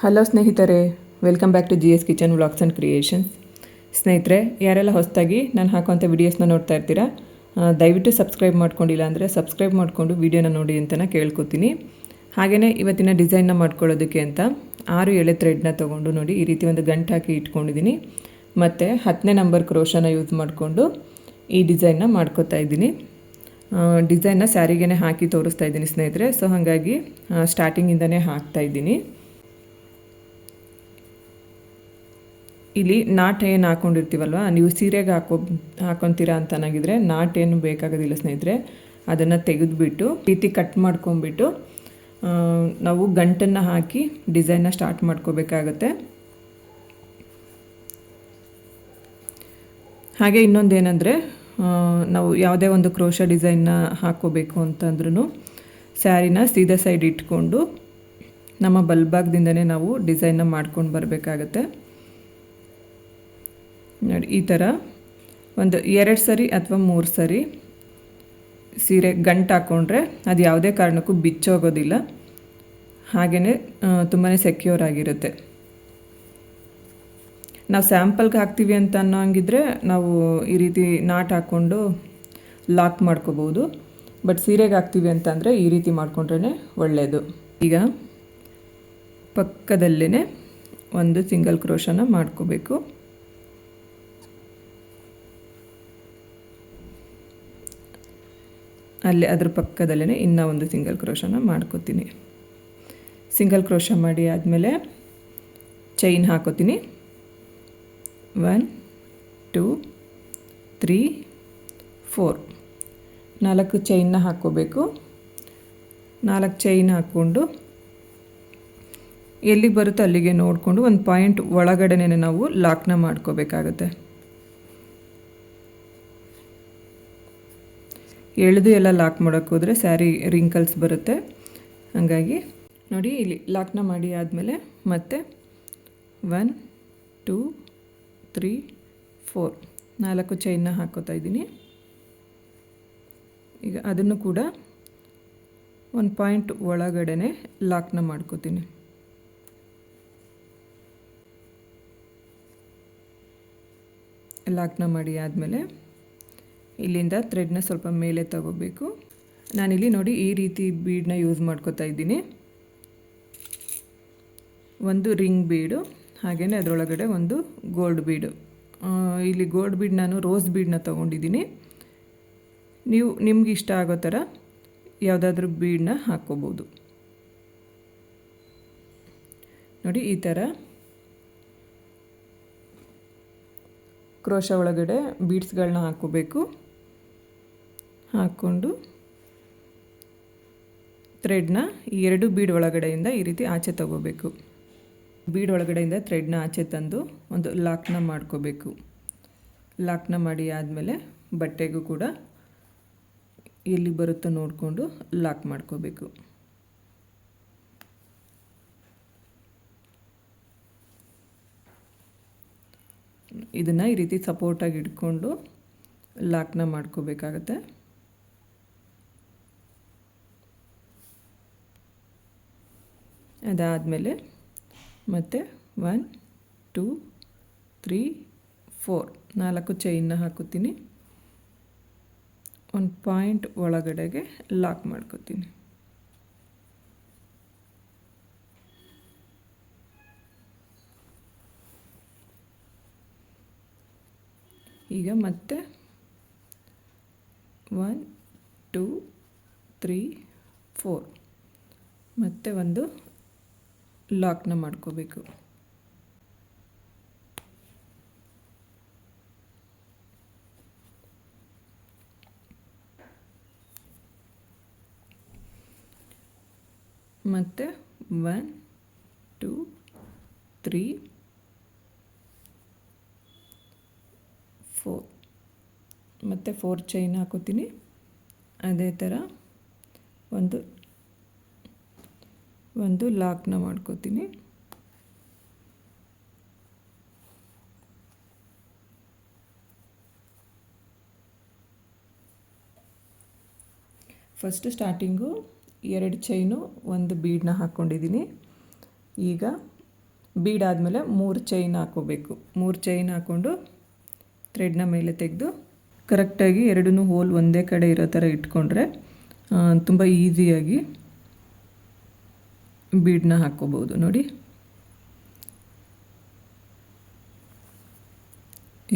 Hello ಸ್ನೇಹಿತರೆ, welcome back to G S kitchen vlogs and creations. ಸ್ನೇಹಿತರೆ, ಯಾರೆಲ್ಲ ಹೊಸದಾಗಿ ನಾನು ಹಾಕುವಂಥ ವೀಡಿಯೋಸ್ನ ನೋಡ್ತಾ ಇರ್ತೀರಾ ದಯವಿಟ್ಟು ಸಬ್ಸ್ಕ್ರೈಬ್ ಮಾಡ್ಕೊಂಡಿಲ್ಲ ಅಂದರೆ ಸಬ್ಸ್ಕ್ರೈಬ್ ಮಾಡಿಕೊಂಡು ವೀಡಿಯೋನ ನೋಡಿ ಅಂತ ಕೇಳ್ಕೊತೀನಿ. ಹಾಗೆಯೇ ಇವತ್ತಿನ ಡಿಸೈನ್ನ ಮಾಡ್ಕೊಳ್ಳೋದಕ್ಕೆ ಅಂತ ಆರು ಎಳೆ ಥ್ರೆಡ್ನ ತೊಗೊಂಡು ನೋಡಿ ಈ ರೀತಿ ಒಂದು ಗಂಟು ಹಾಕಿ ಇಟ್ಕೊಂಡಿದ್ದೀನಿ. ಮತ್ತು ಹತ್ತನೇ ನಂಬರ್ ಕ್ರೋಶನ ಯೂಸ್ ಮಾಡಿಕೊಂಡು ಈ ಡಿಸೈನ್ನ ಮಾಡ್ಕೋತಾ ಇದ್ದೀನಿ. ಡಿಸೈನ್ನ ಸ್ಯಾರಿಗೆ ಹಾಕಿ ತೋರಿಸ್ತಾ ಇದ್ದೀನಿ ಸ್ನೇಹಿತರೆ. ಸೊ, ಹಾಗಾಗಿ ಸ್ಟಾರ್ಟಿಂಗಿಂದನೇ ಹಾಕ್ತಾ ಇದ್ದೀನಿ. ಇಲ್ಲಿ ನಾಟ್ ಏನು ಹಾಕ್ಕೊಂಡಿರ್ತೀವಲ್ವ ನೀವು ಸೀರೆಗೆ ಹಾಕೋ, ಹಾಕೊತೀರಾ ಅಂತ ಅನ್ನಾಗಿದ್ರೆ ನಾಟ್ ಏನು ಬೇಕಾಗೋದಿಲ್ಲ ಸ್ನೇಹಿತರೆ. ಅದನ್ನು ತೆಗೆದುಬಿಟ್ಟು ರೀತಿ ಕಟ್ ಮಾಡ್ಕೊಂಬಿಟ್ಟು ನಾವು ಗಂಟನ್ನು ಹಾಕಿ ಡಿಸೈನ್ನ ಸ್ಟಾರ್ಟ್ ಮಾಡ್ಕೋಬೇಕಾಗತ್ತೆ. ಹಾಗೆ ಇನ್ನೊಂದು ಏನಂದರೆ ನಾವು ಯಾವುದೇ ಒಂದು ಕ್ರೋಶ ಡಿಸೈನ್ನ ಹಾಕ್ಕೋಬೇಕು ಅಂತಂದ್ರೂ ಸ್ಯಾರಿನ ಸೀದಾ ಸೈಡ್ ಇಟ್ಕೊಂಡು, ನಮ್ಮ ಬಲ್ಭಾಗದಿಂದನೇ ನಾವು ಡಿಸೈನ್ನ ಮಾಡ್ಕೊಂಡು ಬರಬೇಕಾಗತ್ತೆ. ನೋಡಿ, ಈ ಥರ ಒಂದು ಎರಡು ಸರಿ ಅಥವಾ ಮೂರು ಸರಿ ಸೀರೆ ಗಂಟು ಹಾಕ್ಕೊಂಡ್ರೆ ಅದು ಯಾವುದೇ ಕಾರಣಕ್ಕೂ ಬಿಚ್ಚೋಗೋದಿಲ್ಲ. ಹಾಗೆಯೇ ತುಂಬಾ ಸೆಕ್ಯೂರ್ ಆಗಿರುತ್ತೆ. ನಾವು ಸ್ಯಾಂಪಲ್ಗೆ ಹಾಕ್ತೀವಿ ಅಂತ ಅನ್ನೋ ಹಂಗಿದ್ರೆ ನಾವು ಈ ರೀತಿ ನಾಟ್ ಹಾಕ್ಕೊಂಡು ಲಾಕ್ ಮಾಡ್ಕೋಬೋದು. ಬಟ್ ಸೀರೆಗೆ ಹಾಕ್ತೀವಿ ಅಂತಂದರೆ ಈ ರೀತಿ ಮಾಡಿಕೊಂಡ್ರೇ ಒಳ್ಳೆಯದು ಈಗ ಪಕ್ಕದಲ್ಲೇ ಒಂದು ಸಿಂಗಲ್ ಕ್ರೋಶನ ಮಾಡ್ಕೋಬೇಕು. ಅಲ್ಲಿ ಅದ್ರ ಪಕ್ಕದಲ್ಲೇ ಇನ್ನೂ ಒಂದು ಸಿಂಗಲ್ ಕ್ರೋಶನ ಮಾಡ್ಕೋತೀನಿ. ಸಿಂಗಲ್ ಕ್ರೋಶ ಮಾಡಿ ಆದಮೇಲೆ ಚೈನ್ ಹಾಕೋತೀನಿ. One, two, three, four. ನಾಲ್ಕು ಚೈನ್ನ ಹಾಕ್ಕೋಬೇಕು. ನಾಲ್ಕು ಚೈನ್ ಹಾಕ್ಕೊಂಡು ಎಲ್ಲಿಗೆ ಬರುತ್ತೋ ಅಲ್ಲಿಗೆ ನೋಡಿಕೊಂಡು ಒಂದು ಪಾಯಿಂಟ್ ಒಳಗಡೆನೇ ನಾವು ಲಾಕ್ನ ಮಾಡ್ಕೋಬೇಕಾಗತ್ತೆ. ಎಳೆದು ಎಲ್ಲ ಲಾಕ್ ಮಾಡೋಕ್ಕೆ ಹೋದರೆ ಸ್ಯಾರಿ ರಿಂಕಲ್ಸ್ ಬರುತ್ತೆ. ಹಾಗಾಗಿ ನೋಡಿ ಇಲ್ಲಿ ಲಾಕ್ನ ಮಾಡಿ ಆದಮೇಲೆ ಮತ್ತೆ ಒನ್ ಟೂ ತ್ರೀ ಫೋರ್ ನಾಲ್ಕು ಚೈನ್ನ ಹಾಕೋತಾ ಇದ್ದೀನಿ. ಈಗ ಅದನ್ನು ಕೂಡ ಒಂದು ಪಾಯಿಂಟ್ ಒಳಗಡೆನೆ ಲಾಕ್ನ ಮಾಡ್ಕೋತೀನಿ. ಲಾಕ್ನ ಮಾಡಿ ಆದಮೇಲೆ ಇಲ್ಲಿಂದ ಥ್ರೆಡ್ನ ಸ್ವಲ್ಪ ಮೇಲೆ ತಗೋಬೇಕು. ನಾನಿಲ್ಲಿ ನೋಡಿ ಈ ರೀತಿ ಬೀಡನ್ನ ಯೂಸ್ ಮಾಡ್ಕೋತಾ ಇದ್ದೀನಿ. ಒಂದು ರಿಂಗ್ ಬೀಡು ಹಾಗೆಯೇ ಅದರೊಳಗಡೆ ಒಂದು ಗೋಲ್ಡ್ ಬೀಡು ಇಲ್ಲಿ ಗೋಲ್ಡ್ ಬೀಡ್ ನಾನು ರೋಸ್ ಬೀಡನ್ನ ತೊಗೊಂಡಿದ್ದೀನಿ. ನೀವು, ನಿಮ್ಗೆ ಇಷ್ಟ ಆಗೋ ಥರ ಯಾವುದಾದ್ರೂ ಬೀಡನ್ನ ಹಾಕ್ಕೋಬೋದು. ನೋಡಿ ಈ ಥರ ಕ್ರೋಶ ಒಳಗಡೆ ಬೀಡ್ಸ್ಗಳನ್ನ ಹಾಕ್ಕೋಬೇಕು. ಹಾಕ್ಕೊಂಡು ಥ್ರೆಡ್ನ ಈ ಎರಡು ಬೀಡ್ ಒಳಗಡೆಯಿಂದ ಈ ರೀತಿ ಆಚೆ ತಗೋಬೇಕು. ಬೀಡ್ ಒಳಗಡೆಯಿಂದ ಥ್ರೆಡ್ನ ಆಚೆ ತಂದು ಒಂದು ಲಾಕ್ನ ಮಾಡ್ಕೋಬೇಕು. ಲಾಕ್ನ ಮಾಡಿ ಆದಮೇಲೆ ಬಟ್ಟೆಗೂ ಕೂಡ ಎಲ್ಲಿ ಬರುತ್ತೋ ನೋಡಿಕೊಂಡು ಲಾಕ್ ಮಾಡ್ಕೋಬೇಕು. ಇದನ್ನು ಈ ರೀತಿ ಸಪೋರ್ಟಾಗಿ ಇಟ್ಕೊಂಡು ಲಾಕ್ನ ಮಾಡ್ಕೋಬೇಕಾಗತ್ತೆ. ಅದಾದಮೇಲೆ ಮತ್ತೆ ಒನ್, ಟೂ, ತ್ರೀ, ಫೋರ್ ನಾಲ್ಕು ಚೈನ್ನ ಹಾಕೋತೀನಿ ಒಂದು ಪಾಯಿಂಟ್ ಒಳಗಡೆಗೆ ಲಾಕ್ ಮಾಡ್ಕೋತೀನಿ. ಈಗ ಮತ್ತೆ ಒನ್, ಟೂ, ತ್ರೀ, ಫೋರ್ ಮತ್ತೆ ಒಂದು ಲಾಕ್ನ ಮಾಡ್ಕೋಬೇಕು. ಮತ್ತು ಒನ್ ಟೂ ತ್ರೀ ಫೋರ್ ಮತ್ತು ಫೋರ್ ಚೈನ್ ಹಾಕೋತೀನಿ. ಅದೇ ಥರ ಒಂದು ಒಂದು ಲಾಕ್ನ ಮಾಡ್ಕೋತೀನಿ. ಫಸ್ಟ್ ಸ್ಟಾರ್ಟಿಂಗು ಎರಡು ಚೈನು, ಒಂದು ಬೀಡನ್ನ ಹಾಕ್ಕೊಂಡಿದ್ದೀನಿ. ಈಗ ಬೀಡ್ ಆದಮೇಲೆ ಮೂರು ಚೈನ್ ಹಾಕೋಬೇಕು ಮೂರು ಚೈನ್ ಹಾಕ್ಕೊಂಡು ಥ್ರೆಡ್ನ ಮೇಲೆ ತೆಗೆದು ಕರೆಕ್ಟಾಗಿ ಎರಡೂ ಹೋಲ್ ಒಂದೇ ಕಡೆ ಇರೋ ಥರ ಇಟ್ಕೊಂಡ್ರೆ ತುಂಬ ಈಸಿಯಾಗಿ ಬೀಡನ್ನ ಹಾಕ್ಕೋಬೋದು, ನೋಡಿ.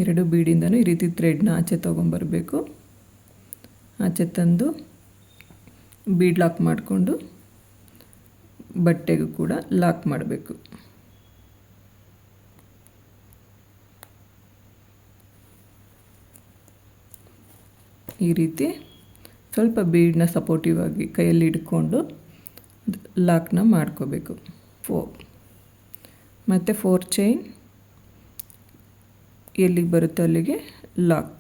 ಎರಡು ಬೀಡಿಂದನೂ ಈ ರೀತಿ ಥ್ರೆಡ್ನ ಆಚೆ ತೊಗೊಂಬರಬೇಕು. ಆಚೆ ತಂದು ಬೀಡ್ ಲಾಕ್ ಮಾಡಿಕೊಂಡು ಬಟ್ಟೆಗೂ ಕೂಡ ಲಾಕ್ ಮಾಡಬೇಕು. ಈ ರೀತಿ ಸ್ವಲ್ಪ ಬೀಡನ್ನ ಸಪೋರ್ಟಿವ್ ಆಗಿ ಕೈಯಲ್ಲಿ ಹಿಡ್ಕೊಂಡು ಲಾಕ್ನ ಮಾಡ್ಕೋಬೇಕು. ಫೋ ಮತ್ತು ಫೋರ್ ಚೈನ್ ಎಲ್ಲಿಗೆ ಬರುತ್ತೋ ಅಲ್ಲಿಗೆ ಲಾಕ್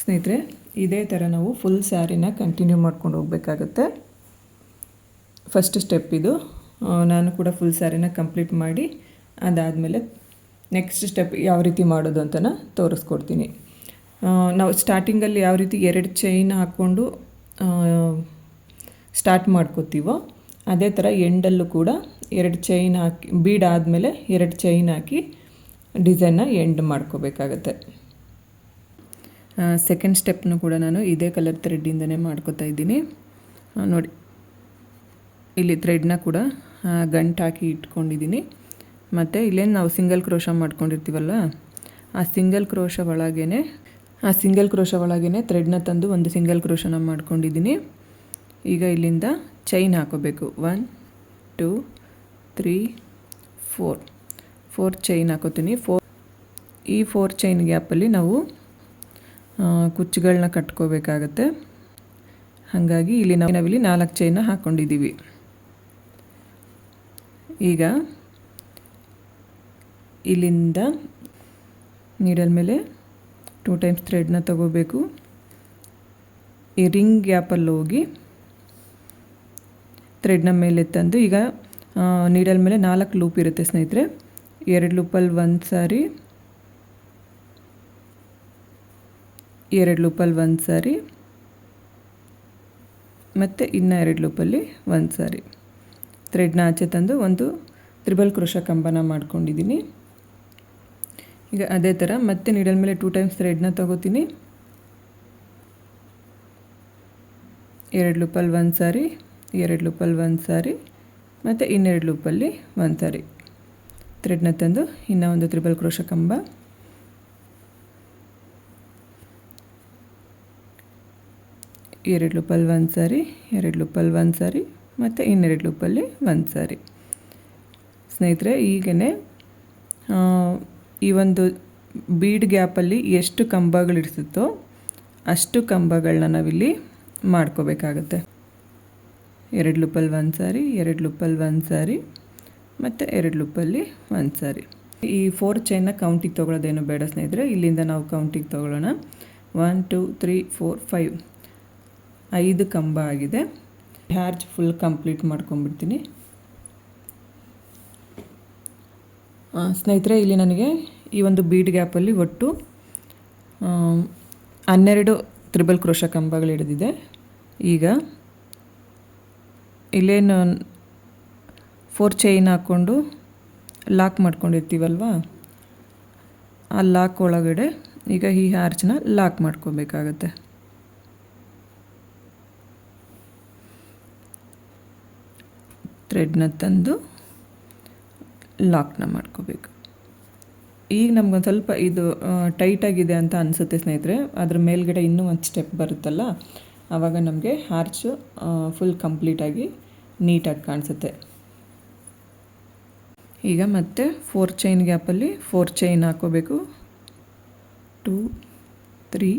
ಸ್ನೇಹಿತರೆ, ಇದೇ ಥರ ನಾವು ಫುಲ್ ಸ್ಯಾರಿನ ಕಂಟಿನ್ಯೂ ಮಾಡ್ಕೊಂಡು ಹೋಗಬೇಕಾಗತ್ತೆ. ಫಸ್ಟ್ ಸ್ಟೆಪ್ ಇದು. ನಾನು ಕೂಡ ಫುಲ್ ಸ್ಯಾರಿನ ಕಂಪ್ಲೀಟ್ ಮಾಡಿ, ಅದಾದಮೇಲೆ ನೆಕ್ಸ್ಟ್ ಸ್ಟೆಪ್ ಯಾವ ರೀತಿ ಮಾಡೋದು ಅಂತನ ತೋರಿಸ್ಕೊಡ್ತೀನಿ. ನಾವು ಸ್ಟಾರ್ಟಿಂಗಲ್ಲಿ ಯಾವ ರೀತಿ ಎರಡು ಚೈನ್ ಹಾಕ್ಕೊಂಡು ಸ್ಟಾರ್ಟ್ ಮಾಡ್ಕೋತೀವೋ, ಅದೇ ಥರ ಎಂಡಲ್ಲೂ ಕೂಡ ಎರಡು ಚೈನ್ ಹಾಕಿ ಬೀಡ್ ಆದಮೇಲೆ ಎರಡು ಚೈನ್ ಹಾಕಿ ಡಿಸೈನ್ನ ಎಂಡ್ ಮಾಡ್ಕೋಬೇಕಾಗತ್ತೆ. ಸೆಕೆಂಡ್ ಸ್ಟೆಪ್ನು ಕೂಡ ನಾನು ಇದೇ ಕಲರ್ ಥ್ರೆಡ್ಡಿಂದನೇ ಮಾಡ್ಕೋತಾ ಇದ್ದೀನಿ. ನೋಡಿ, ಇಲ್ಲಿ ಥ್ರೆಡ್ನ ಕೂಡ ಗಂಟು ಹಾಕಿ ಇಟ್ಕೊಂಡಿದ್ದೀನಿ. ಮತ್ತು ಇಲ್ಲೇನು ನಾವು ಸಿಂಗಲ್ ಕ್ರೋಶ ಮಾಡ್ಕೊಂಡಿರ್ತೀವಲ್ಲ ಆ ಸಿಂಗಲ್ ಕ್ರೋಶ ಒಳಗೇ ಆ ಸಿಂಗಲ್ ಕ್ರೋಶ ಒಳಗೇ ಥ್ರೆಡ್ನ ತಂದು ಒಂದು ಸಿಂಗಲ್ ಕ್ರೋಶನ ಮಾಡ್ಕೊಂಡಿದ್ದೀನಿ. ಈಗ ಇಲ್ಲಿಂದ ಚೈನ್ ಹಾಕೋಬೇಕು. One two three four four chain ಹಾಕೋತೀನಿ. ಫೋರ್ ಈ ಫೋರ್ ಚೈನ್ ಗ್ಯಾಪಲ್ಲಿ ನಾವು ಕುಚ್ಚುಗಳನ್ನ ಕಟ್ಕೋಬೇಕಾಗತ್ತೆ. ಹಾಗಾಗಿ ಇಲ್ಲಿ ನಾವು ನಾವಿಲ್ಲಿ ನಾಲ್ಕು ಚೈನ ಹಾಕ್ಕೊಂಡಿದ್ದೀವಿ ಈಗ ಇಲ್ಲಿಂದ ನೀಡಲ್ ಮೇಲೆ ಟೂ ಟೈಮ್ಸ್ ಥ್ರೆಡ್ನ ತಗೋಬೇಕು. ಈ ರಿಂಗ್ ಗ್ಯಾಪಲ್ಲಿ ಹೋಗಿ ಥ್ರೆಡ್ನ ಮೇಲೆ ತಂದು ಈಗ ನೀಡಲ್ ಮೇಲೆ ನಾಲ್ಕು ಲೂಪ್ ಇರುತ್ತೆ ಸ್ನೇಹಿತರೆ. ಎರಡು ಲೂಪಲ್ಲಿ ಒಂದು ಸಾರಿ, ಎರಡು ಲೂಪಲ್ಲಿ ಒಂದು ಸಾರಿ, ಮತ್ತು ಇನ್ನು ಎರಡು ಲೂಪಲ್ಲಿ ಒಂದು ಸಾರಿ. ಥ್ರೆಡ್ನ ಆಚೆ ತಂದು ಒಂದು ತ್ರಿಬಲ್ ಕೃಷ ಕಂಬನ ಮಾಡ್ಕೊಂಡಿದ್ದೀನಿ. ಈಗ ಅದೇ ಥರ ಮತ್ತೆ ನೀಡಲ್ ಮೇಲೆ ಟೂ ಟೈಮ್ಸ್ ಥ್ರೆಡ್ನ ತಗೋತೀನಿ. ಎರಡು ಲೂಪಲ್ಲಿ ಒಂದು ಸಾರಿ, ಎರಡು ಲೂಪಲ್ಲಿ ಒಂದು ಸಾರಿ, ಮತ್ತು ಇನ್ನೆರಡು ಲೂಪಲ್ಲಿ ಒಂದು ಸಾರಿ. ಥ್ರೆಡ್ನ ತಂದು ಇನ್ನೂ ಒಂದು ತ್ರಿಬಲ್ ಕ್ರೋಶ ಕಂಬ. ಎರಡು ಲೂಪಲ್ಲಿ ಒಂದು ಸಾರಿ, ಎರಡು ಲೂಪಲ್ಲಿ ಒಂದು ಸಾರಿ, ಮತ್ತು ಇನ್ನೆರಡು ಲೂಪಲ್ಲಿ ಒಂದು ಸಾರಿ. ಸ್ನೇಹಿತರೆ ಈಗೇ ಈ ಒಂದು ಬೀಡ್ ಗ್ಯಾಪಲ್ಲಿ ಎಷ್ಟು ಕಂಬಗಳಿರ್ತಿತ್ತೋ ಅಷ್ಟು ಕಂಬಗಳನ್ನ ನಾವಿಲ್ಲಿ ಮಾಡ್ಕೋಬೇಕಾಗತ್ತೆ. ಎರಡು ಲುಪ್ಪಲ್ಲಿ ಒಂದು ಸಾರಿ, ಎರಡು ಲುಪ್ಪಲ್ಲಿ ಒಂದು ಸಾರಿ, ಮತ್ತು ಎರಡು ಲುಪ್ಪಲ್ಲಿ ಒಂದು ಸಾರಿ. ಈ ಫೋರ್ ಚೈನ್ನ ಕೌಂಟಿಗೆ ತೊಗೊಳೋದೇನು ಬೇಡ ಸ್ನೇಹಿತರೆ, ಇಲ್ಲಿಂದ ನಾವು ಕೌಂಟಿಗೆ ತೊಗೊಳ್ಳೋಣ. One two three four five ಐದು ಕಂಬ ಆಗಿದೆ. ಹ್ಯಾರ್ಜ್ ಫುಲ್ ಕಂಪ್ಲೀಟ್ ಮಾಡ್ಕೊಂಬಿಡ್ತೀನಿ ಸ್ನೇಹಿತರೆ, ಇಲ್ಲಿ ನನಗೆ ಈ ಒಂದು ಬೀಡ್ ಗ್ಯಾಪಲ್ಲಿ ಒಟ್ಟು ಹನ್ನೆರಡು ತ್ರಿಬಲ್ ಕ್ರೋಶ ಕಂಬಗಳು ಹಿಡಿದಿದೆ. ಈಗ ಇಲ್ಲೇನು ಫೋರ್ ಚೈನ್ ಹಾಕ್ಕೊಂಡು ಲಾಕ್ ಮಾಡ್ಕೊಂಡಿರ್ತೀವಲ್ವ? ಆ ಲಾಕ್ ಒಳಗಡೆ ಈಗ ಈ ಆರ್ಚನ್ನ ಲಾಕ್ ಮಾಡ್ಕೋಬೇಕಾಗತ್ತೆ. ಥ್ರೆಡ್ನ ತಂದು ಲಾಕ್ನ ಮಾಡ್ಕೋಬೇಕು. ಈಗ ನಮ್ಗೊಂದು ಸ್ವಲ್ಪ ಇದು ಟೈಟಾಗಿದೆ ಅಂತ ಅನಿಸುತ್ತೆ ಸ್ನೇಹಿತರೆ. ಅದ್ರ ಮೇಲ್ಗಡೆ ಇನ್ನೂ ಒಂದು ಸ್ಟೆಪ್ ಬರುತ್ತಲ್ಲ ಆವಾಗ ನಮಗೆ ಹಾರ್ಚು ಫುಲ್ ಕಂಪ್ಲೀಟಾಗಿ ನೀಟಾಗಿ ಕಾಣಿಸುತ್ತೆ. ಈಗ ಮತ್ತೆ ಫೋರ್ ಚೈನ್ ಗ್ಯಾಪಲ್ಲಿ ಫೋರ್ ಚೈನ್ ಹಾಕೋಬೇಕು two three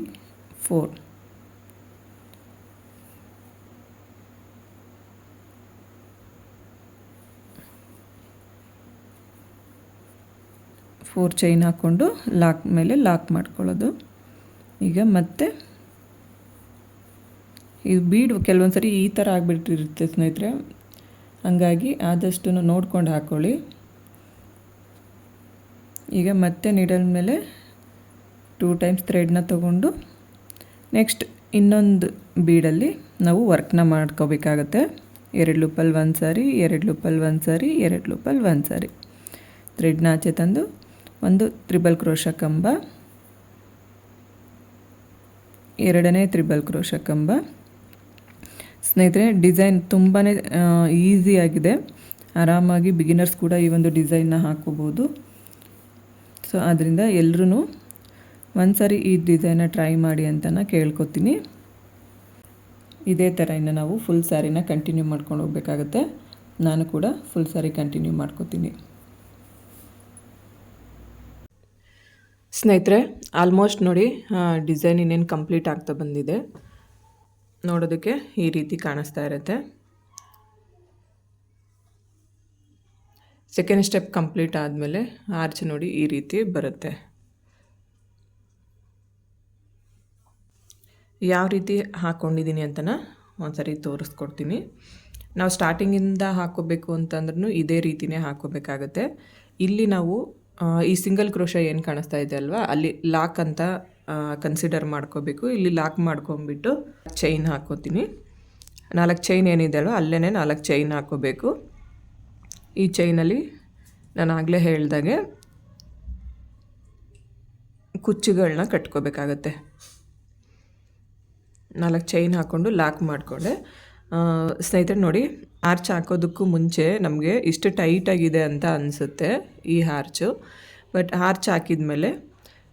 four four chain ಹಾಕ್ಕೊಂಡು ಲಾಕ್ ಮೇಲೆ ಲಾಕ್ ಮಾಡ್ಕೊಳ್ಳೋದು. ಈಗ ಮತ್ತೆ ಇದು ಬೀಡ್ ಕೆಲವೊಂದು ಸರಿ ಈ ಥರ ಆಗಿಬಿಟ್ಟಿರುತ್ತೆ ಸ್ನೇಹಿತರೆ. ಹಂಗಾಗಿ ಆದಷ್ಟು ನೋಡ್ಕೊಂಡು ಹಾಕ್ಕೊಳ್ಳಿ ಈಗ ಮತ್ತೆ ನೀಡಲ್ ಮೇಲೆ ಟೂ ಟೈಮ್ಸ್ ಥ್ರೆಡ್ನ ತಗೊಂಡು ನೆಕ್ಸ್ಟ್ ಇನ್ನೊಂದು ಬೀಡಲ್ಲಿ ನಾವು ವರ್ಕ್ನ ಮಾಡ್ಕೋಬೇಕಾಗತ್ತೆ. ಎರಡು ಲೂಪಲ್ಲಿ ಒಂದು ಸಾರಿ ಎರಡು ಲೂಪಲ್ಲಿ ಒಂದು ಸಾರಿ ಎರಡು ಲೂಪಲ್ಲಿ ಒಂದು ಸಾರಿ ಥ್ರೆಡ್ನ ಆಚೆ ತಂದು ಒಂದು ತ್ರಿಬಲ್ ಕ್ರೋಶ ಕಂಬ ಎರಡನೇ ತ್ರಿಬಲ್ ಕ್ರೋಶ ಕಂಬ ಸ್ನೇಹಿತರೆ, ಡಿಸೈನ್ ತುಂಬಾ ಈಸಿಯಾಗಿದೆ ಆರಾಮಾಗಿ ಬಿಗಿನರ್ಸ್ ಕೂಡ ಈ ಒಂದು ಡಿಸೈನ್ನ ಹಾಕೋಬೋದು. ಸೊ ಆದ್ದರಿಂದ ಎಲ್ಲರೂ ಒಂದು ಸಾರಿ ಈ ಡಿಸೈನ್ನ ಟ್ರೈ ಮಾಡಿ ಅಂತ ಕೇಳ್ಕೊತೀನಿ. ಇದೇ ಥರ ಇನ್ನು ನಾವು ಫುಲ್ ಸ್ಯಾರಿನ ಕಂಟಿನ್ಯೂ ಮಾಡ್ಕೊಂಡು ಹೋಗ್ಬೇಕಾಗತ್ತೆ. ನಾನು ಕೂಡ ಫುಲ್ ಸ್ಯಾರಿ ಕಂಟಿನ್ಯೂ ಮಾಡ್ಕೋತೀನಿ. ಸ್ನೇಹಿತರೆ ಆಲ್ಮೋಸ್ಟ್ ನೋಡಿ ಡಿಸೈನ್ ಇನ್ನೇನು ಕಂಪ್ಲೀಟ್ ಆಗ್ತಾ ಬಂದಿದೆ. ನೋಡೋದಕ್ಕೆ ಈ ರೀತಿ ಕಾಣಿಸ್ತಾ ಇರುತ್ತೆ. ಸೆಕೆಂಡ್ ಸ್ಟೆಪ್ ಕಂಪ್ಲೀಟ್ ಆದಮೇಲೆ ಆರ್ಚ್ ನೋಡಿ ಈ ರೀತಿ ಬರುತ್ತೆ. ಯಾವ ರೀತಿ ಹಾಕ್ಕೊಂಡಿದ್ದೀನಿ ಅಂತನ ಒಂದ್ಸರಿ ತೋರಿಸ್ಕೊಡ್ತೀನಿ. ನಾವು ಸ್ಟಾರ್ಟಿಂಗಿಂದ ಹಾಕೋಬೇಕು ಅಂತಂದ್ರೂ ಇದೇ ರೀತಿನೇ ಹಾಕೋಬೇಕಾಗತ್ತೆ. ಇಲ್ಲಿ ನಾವು ಈ ಸಿಂಗಲ್ ಕ್ರೋಶ ಏನು ಕಾಣಿಸ್ತಾ ಇದೆ ಅಲ್ವಾ? ಅಲ್ಲಿ ಲಾಕ್ ಅಂತ ಕನ್ಸಿಡರ್ ಮಾಡ್ಕೋಬೇಕು. ಇಲ್ಲಿ ಲಾಕ್ ಮಾಡ್ಕೊಂಬಿಟ್ಟು ಚೈನ್ ಹಾಕೋತೀನಿ. ನಾಲ್ಕು ಚೈನ್ ಏನಿದೆ ಅಲ್ವಾ? ಅಲ್ಲೇ ನಾಲ್ಕು ಚೈನ್ ಹಾಕೋಬೇಕು. ಈ ಚೈನಲ್ಲಿ ನಾನು ಆಗಲೇ ಹೇಳ್ದಾಗೆ ಕುಚ್ಚುಗಳನ್ನ ಕಟ್ಕೋಬೇಕಾಗತ್ತೆ. ನಾಲ್ಕು ಚೈನ್ ಹಾಕ್ಕೊಂಡು ಲಾಕ್ ಮಾಡಿಕೊಂಡೆ. ಸ್ನೇಹಿತರೆ ನೋಡಿ, ಆರ್ಚ್ ಹಾಕೋದಕ್ಕೂ ಮುಂಚೆ ನಮಗೆ ಇಷ್ಟು ಟೈಟಾಗಿದೆ ಅಂತ ಅನಿಸುತ್ತೆ ಈ ಹಾರ್ಚು ಬಟ್ ಹಾರ್ಚ್ ಹಾಕಿದ ಮೇಲೆ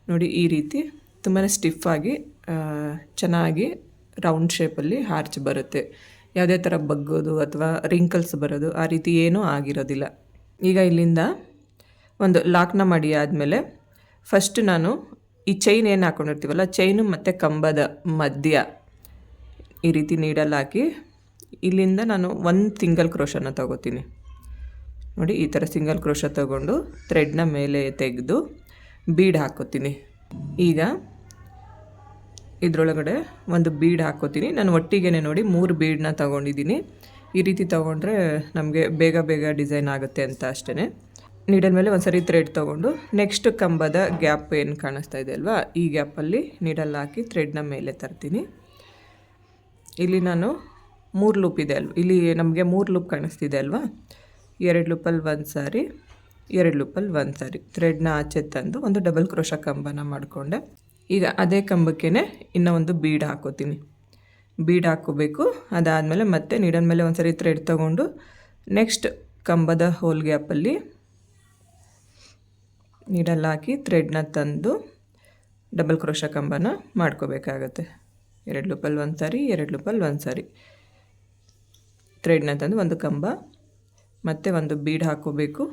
ನೋಡಿ ಈ ರೀತಿ ತುಂಬಾ ಸ್ಟಿಫಾಗಿ ಚೆನ್ನಾಗಿ ರೌಂಡ್ ಶೇಪಲ್ಲಿ ಹಾರ್ಚ್ ಬರುತ್ತೆ. ಯಾವುದೇ ಥರ ಬಗ್ಗೋದು ಅಥವಾ ರಿಂಕಲ್ಸ್ ಬರೋದು ಆ ರೀತಿ ಏನೂ ಆಗಿರೋದಿಲ್ಲ. ಈಗ ಇಲ್ಲಿಂದ ಒಂದು ಲಾಕ್ನ ಮಾಡಿ ಆದಮೇಲೆ ಫಸ್ಟ್ ನಾನು ಈ ಚೈನ್ ಏನು ಹಾಕ್ಕೊಂಡಿರ್ತೀವಲ್ಲ ಚೈನು ಮತ್ತು ಕಂಬದ ಮಧ್ಯ ಈ ರೀತಿ ನೀಡಲ್ಲಿ ಹಾಕಿ ಇಲ್ಲಿಂದ ನಾನು ಒಂದು ಸಿಂಗಲ್ ಕ್ರೋಶನ ತಗೋತೀನಿ. ನೋಡಿ, ಈ ಥರ ಸಿಂಗಲ್ ಕ್ರೋಶ ತಗೊಂಡು ಥ್ರೆಡ್ನ ಮೇಲೆ ತೆಗೆದು ಬೀಡ್ ಹಾಕೋತೀನಿ. ಈಗ ಇದರೊಳಗಡೆ ಒಂದು ಬೀಡ್ ಹಾಕೋತೀನಿ. ನಾನು ಒಟ್ಟಿಗೆ ನೋಡಿ ಮೂರು ಬೀಡನ್ನ ತಗೊಂಡಿದ್ದೀನಿ. ಈ ರೀತಿ ತೊಗೊಂಡ್ರೆ ನಮಗೆ ಬೇಗ ಬೇಗ ಡಿಸೈನ್ ಆಗುತ್ತೆ ಅಂತ ಅಷ್ಟೇ ನೀಡಲ್ ಮೇಲೆ ಒಂದು ಸರಿ ಥ್ರೆಡ್ ತೊಗೊಂಡು ನೆಕ್ಸ್ಟ್ ಕಂಬದ ಗ್ಯಾಪ್ ಏನು ಕಾಣಿಸ್ತಾ ಇದೆ ಅಲ್ವಾ, ಈ ಗ್ಯಾಪಲ್ಲಿ ನೀಡಲ್ ಹಾಕಿ ಥ್ರೆಡ್ನ ಮೇಲೆ ತರ್ತೀನಿ. ಇಲ್ಲಿ ನಾನು ಮೂರು ಲೂಪ್ ಇದೆ ಅಲ್ವ? ಇಲ್ಲಿ ನಮಗೆ ಮೂರು ಲೂಪ್ ಕಾಣಿಸ್ತಿದೆ ಅಲ್ವಾ? ಎರಡು ಲೂಪಲ್ಲಿ ಒಂದು ಸಾರಿ, ಎರಡು ಲೂಪಲ್ಲಿ ಒಂದು ಸಾರಿ. ಥ್ರೆಡ್ನ ಆಚೆ ತಂದು ಒಂದು ಡಬಲ್ ಕ್ರೋಶ ಕಂಬನ ಮಾಡಿಕೊಂಡೆ. ಈಗ ಅದೇ ಕಂಬಕ್ಕೆ ಇನ್ನೂ ಒಂದು ಬೀಡ್ ಹಾಕೋತೀನಿ. ಬೀಡ್ ಹಾಕೋಬೇಕು ಅದಾದಮೇಲೆ ಮತ್ತೆ ನೀಡನ್ ಮೇಲೆ ಒಂದು ಸಾರಿ ಥ್ರೆಡ್ ತೊಗೊಂಡು ನೆಕ್ಸ್ಟ್ ಕಂಬದ ಹೋಲ್ ಗ್ಯಾಪಲ್ಲಿ ನೀಡಲ್ಲಿ ಹಾಕಿ ಥ್ರೆಡ್ನ ತಂದು ಡಬಲ್ ಕ್ರೋಶ ಕಂಬನ ಮಾಡ್ಕೋಬೇಕಾಗತ್ತೆ. ಎರಡು ಲೂಪಲ್ಲಿ ಒಂದು ಸಾರಿ, ಎರಡು ಲೂಪಲ್ಲಿ ಒಂದು ಸಾರಿ. ಥ್ರೆಡ್ನ ತಂದು ಒಂದು ಕಂಬ, ಮತ್ತು ಒಂದು ಬೀಡ್ ಹಾಕೋಬೇಕು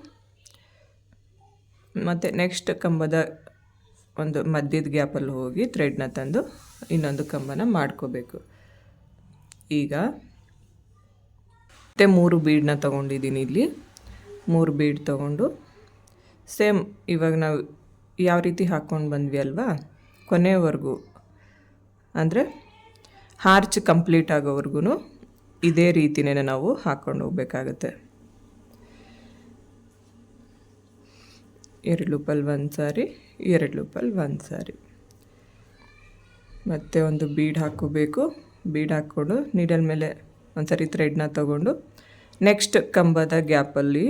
ಮತ್ತು ನೆಕ್ಸ್ಟ್ ಕಂಬದ ಒಂದು ಮಧ್ಯದ ಗ್ಯಾಪಲ್ಲಿ ಹೋಗಿ ಥ್ರೆಡ್ನ ತಂದು ಇನ್ನೊಂದು ಕಂಬನ ಮಾಡ್ಕೋಬೇಕು. ಈಗ ಮತ್ತೆ ಮೂರು ಬೀಡನ್ನ ತೊಗೊಂಡಿದ್ದೀನಿ ಇಲ್ಲಿ. ಮೂರು ಬೀಡ್ ತೊಗೊಂಡು ಸೇಮ್ ಇವಾಗ ನಾವು ಯಾವ ರೀತಿ ಹಾಕ್ಕೊಂಡು ಬಂದ್ವಿ ಅಲ್ವಾ? ಕೊನೆಯವರೆಗೂ ಅಂದರೆ ಹಾರ್ಚ್ ಕಂಪ್ಲೀಟ್ ಆಗೋವರೆಗೂ ಇದೇ ರೀತಿನೇ ನಾವು ಹಾಕ್ಕೊಂಡು ಹೋಗ್ಬೇಕಾಗತ್ತೆ. ಎರಡು ಲೂಪಲ್ಲಿ ಒಂದು ಸಾರಿ, ಎರಡು ಲೂಪಲ್ಲಿ ಒಂದು ಸಾರಿ. ಮತ್ತು ಒಂದು ಬೀಡ್ ಹಾಕೋಬೇಕು ಬೀಡ್ ಹಾಕ್ಕೊಂಡು ನೀಡಲ್ ಮೇಲೆ ಒಂದು ಸಾರಿ ಥ್ರೆಡ್ನ ತಗೊಂಡು ನೆಕ್ಸ್ಟ್ ಕಂಬದ ಗ್ಯಾಪಲ್ಲಿ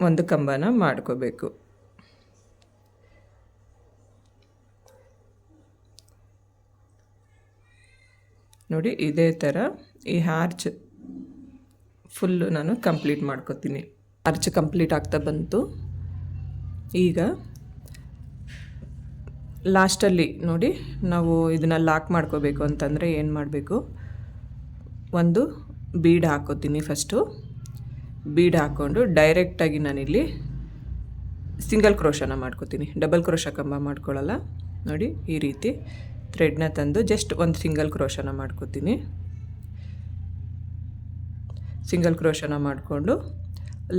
ಒಂದು ಕಂಬನ ಮಾಡ್ಕೋಬೇಕು. ನೋಡಿ, ಇದೇ ಥರ ಈ ಹಾರ್ಚ್ ಫುಲ್ಲು ನಾನು ಕಂಪ್ಲೀಟ್ ಮಾಡ್ಕೋತೀನಿ. ಆರ್ಚ್ ಕಂಪ್ಲೀಟ್ ಆಗ್ತಾ ಬಂತು. ಈಗ ಲಾಸ್ಟಲ್ಲಿ ನೋಡಿ, ನಾವು ಇದನ್ನು ಲಾಕ್ ಮಾಡ್ಕೋಬೇಕು ಅಂತಂದರೆ ಏನು ಮಾಡಬೇಕು? ಒಂದು ಬೀಡ್ ಹಾಕೋತೀನಿ ಫಸ್ಟು ಬೀಡ್ ಹಾಕ್ಕೊಂಡು ಡೈರೆಕ್ಟಾಗಿ ನಾನಿಲ್ಲಿ ಸಿಂಗಲ್ ಕ್ರೋಶನ ಮಾಡ್ಕೋತೀನಿ. ಡಬಲ್ ಕ್ರೋಶ ಕಂಬ ಮಾಡ್ಕೊಳ್ಳಲ್ಲ ನೋಡಿ, ಈ ರೀತಿ. ಥ್ರೆಡ್ನ ತಂದು ಜಸ್ಟ್ ಒಂದು ಸಿಂಗಲ್ ಕ್ರೋಶನ ಮಾಡ್ಕೋತೀನಿ. ಸಿಂಗಲ್ ಕ್ರೋಶನ ಮಾಡಿಕೊಂಡು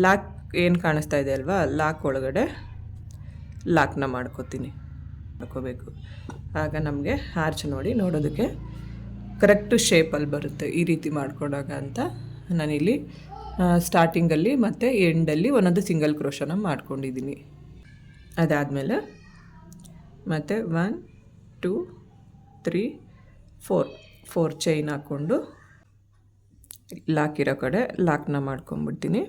ಲಾಕ್ ಏನು ಕಾಣಿಸ್ತಾ ಇದೆ ಅಲ್ವಾ? ಲಾಕ್ ಒಳಗಡೆ ಲಾಕ್ನ ಮಾಡ್ಕೋತೀನಿ. ಹಾಕೋಬೇಕು ಆಗ ನಮಗೆ ಹಾರ್ಚ್ ನೋಡಿ ನೋಡೋದಕ್ಕೆ ಕರೆಕ್ಟು ಶೇಪಲ್ಲಿ ಬರುತ್ತೆ ಈ ರೀತಿ ಮಾಡ್ಕೊಂಡಾಗ ಅಂತ. ನಾನಿಲ್ಲಿ ಸ್ಟಾರ್ಟಿಂಗಲ್ಲಿ ಮತ್ತು ಎಂಡಲ್ಲಿ ಒಂದೊಂದು ಸಿಂಗಲ್ ಕ್ರೋಶನ ಮಾಡ್ಕೊಂಡಿದ್ದೀನಿ. ಅದಾದಮೇಲೆ ಮತ್ತು one two three, four four chain ಹಾಕ್ಕೊಂಡು ಲಾಕ್ ಇರೋ ಕಡೆ ಲಾಕ್ನ ಮಾಡ್ಕೊಂಬಿಡ್ತೀನಿ.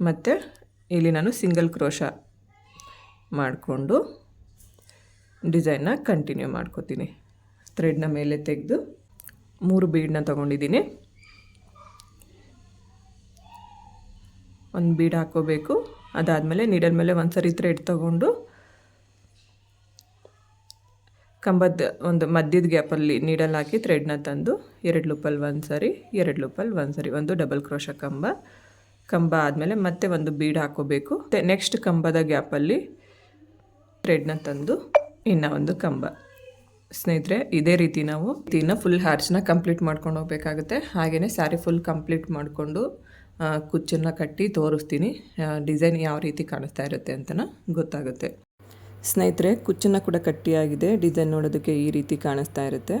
ಮತ್ತು ಇಲ್ಲಿ ನಾನು ಸಿಂಗಲ್ ಕ್ರೋಶ ಮಾಡಿಕೊಂಡು ಡಿಸೈನ್ನ ಕಂಟಿನ್ಯೂ ಮಾಡ್ಕೋತೀನಿ. ಥ್ರೆಡ್ನ ಮೇಲೆ ತೆಗೆದು ಮೂರು ಬೀಡನ್ನ ತೊಗೊಂಡಿದ್ದೀನಿ. ಒಂದು ಬೀಡ್ ಹಾಕೋಬೇಕು. ಅದಾದಮೇಲೆ ನೀಡಲ್ ಮೇಲೆ ಒಂದು ಸರಿ ಥ್ರೆಡ್ ತೊಗೊಂಡು ಕಂಬದ ಒಂದು ಮಧ್ಯದ ಗ್ಯಾಪಲ್ಲಿ ನೀಡಲ್ ಹಾಕಿ ಥ್ರೆಡ್ನ ತಂದು ಎರಡು ಲೂಪಲ್ಲಿ ಒಂದು ಸರಿ, ಎರಡು ಲೂಪಲ್ಲಿ ಒಂದು ಸರಿ, ಒಂದು ಡಬಲ್ ಕ್ರೋಶ ಕಂಬ. ಕಂಬ ಆದಮೇಲೆ ಮತ್ತೆ ಒಂದು ಬೀಡ್ ಹಾಕೋಬೇಕು. ಮತ್ತು ನೆಕ್ಸ್ಟ್ ಕಂಬದ ಗ್ಯಾಪಲ್ಲಿ ಥ್ರೆಡ್ನ ತಂದು ಇನ್ನೂ ಒಂದು ಕಂಬ. ಸ್ನೇಹಿತರೆ, ಇದೇ ರೀತಿ ನಾವು ತಿನ್ನ ಫುಲ್ ಹ್ಯಾರ್ಸ್ನ ಕಂಪ್ಲೀಟ್ ಮಾಡ್ಕೊಂಡು ಹೋಗಬೇಕಾಗುತ್ತೆ. ಹಾಗೆಯೇ ಸ್ಯಾರಿ ಫುಲ್ ಕಂಪ್ಲೀಟ್ ಮಾಡಿಕೊಂಡು ಕುಚ್ಚನ್ನು ಕಟ್ಟಿ ತೋರಿಸ್ತೀನಿ. ಡಿಸೈನ್ ಯಾವ ರೀತಿ ಕಾಣಿಸ್ತಾ ಇರುತ್ತೆ ಅಂತನ ಗೊತ್ತಾಗುತ್ತೆ. ಸ್ನೇಹಿತರೆ, ಕುಚ್ಚನ್ನ ಕೂಡ ಕಟ್ಟಿಯಾಗಿದೆ. ಡಿಸೈನ್ ನೋಡೋದಕ್ಕೆ ಈ ರೀತಿ ಕಾಣಿಸ್ತಾ ಇರುತ್ತೆ.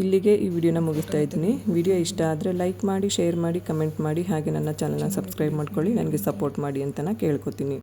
ಇಲ್ಲಿಗೆ ಈ ವಿಡಿಯೋನ ಮುಗಿಸ್ತಾ ಇದ್ದೀನಿ. ವಿಡಿಯೋ ಇಷ್ಟ ಆದರೆ ಲೈಕ್ ಮಾಡಿ ಶೇರ್ ಮಾಡಿ ಕಮೆಂಟ್ ಮಾಡಿ, ಹಾಗೆ ನನ್ನ ಚಾನಲ್ನ ಸಬ್ಸ್ಕ್ರೈಬ್ ಮಾಡ್ಕೊಳ್ಳಿ. ನನಗೆ ಸಪೋರ್ಟ್ ಮಾಡಿ ಅಂತ ಕೇಳ್ಕೊತೀನಿ.